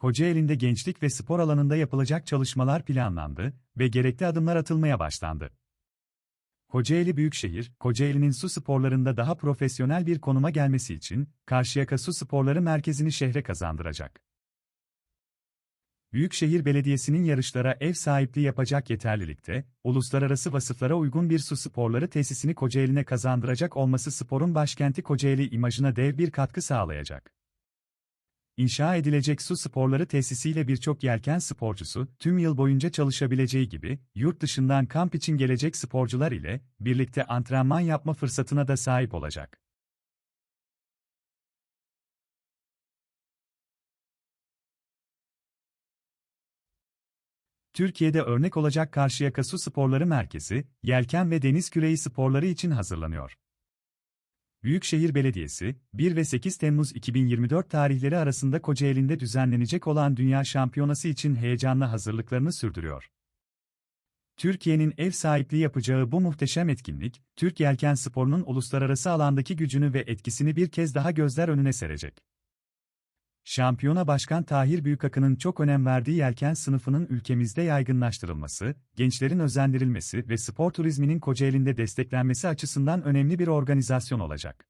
Kocaeli'nde gençlik ve spor alanında yapılacak çalışmalar planlandı ve gerekli adımlar atılmaya başlandı. Kocaeli Büyükşehir, Kocaeli'nin su sporlarında daha profesyonel bir konuma gelmesi için Karşıyaka Su Sporları Merkezi'ni şehre kazandıracak. Büyükşehir Belediyesi'nin yarışlara ev sahipliği yapacak yeterlilikte, uluslararası vasıflara uygun bir su sporları tesisini Kocaeli'ne kazandıracak olması sporun başkenti Kocaeli imajına dev bir katkı sağlayacak. İnşa edilecek su sporları tesisiyle birçok yelken sporcusu, tüm yıl boyunca çalışabileceği gibi, yurt dışından kamp için gelecek sporcular ile, birlikte antrenman yapma fırsatına da sahip olacak. Türkiye'de örnek olacak Karşıyaka Su Sporları Merkezi, yelken ve deniz küreği sporları için hazırlanıyor. Büyükşehir Belediyesi, 1 ve 8 Temmuz 2024 tarihleri arasında Kocaeli'nde düzenlenecek olan Dünya Şampiyonası için heyecanla hazırlıklarını sürdürüyor. Türkiye'nin ev sahipliği yapacağı bu muhteşem etkinlik, Türk yelken sporunun uluslararası alandaki gücünü ve etkisini bir kez daha gözler önüne serecek. Şampiyona Başkan Tahir Büyükakın'ın çok önem verdiği yelken sınıfının ülkemizde yaygınlaştırılması, gençlerin özendirilmesi ve spor turizminin Kocaeli'nde desteklenmesi açısından önemli bir organizasyon olacak.